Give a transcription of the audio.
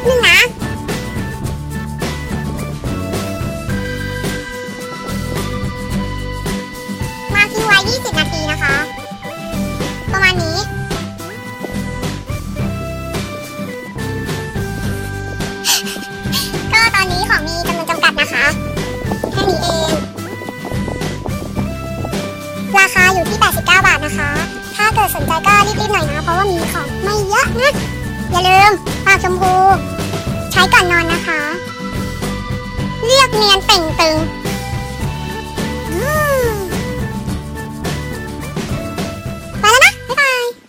๊บนึงนะมาทิ้งไว้ 20 นาทีนะคะ ประมาณนี้ ก็ตอนนี้ของมีจำนวนจำกัดนะคะ แค่นี้เอง ราคาอยู่ที่ 89 บาทนะคะ ถ้าเกิดสนใจก็รีบๆหน่อยนะ เพราะว่ามีของไม่เยอะนะ ชมพู ใช้ก่อนนอนนะคะ เรียกเนียนเต่งตึง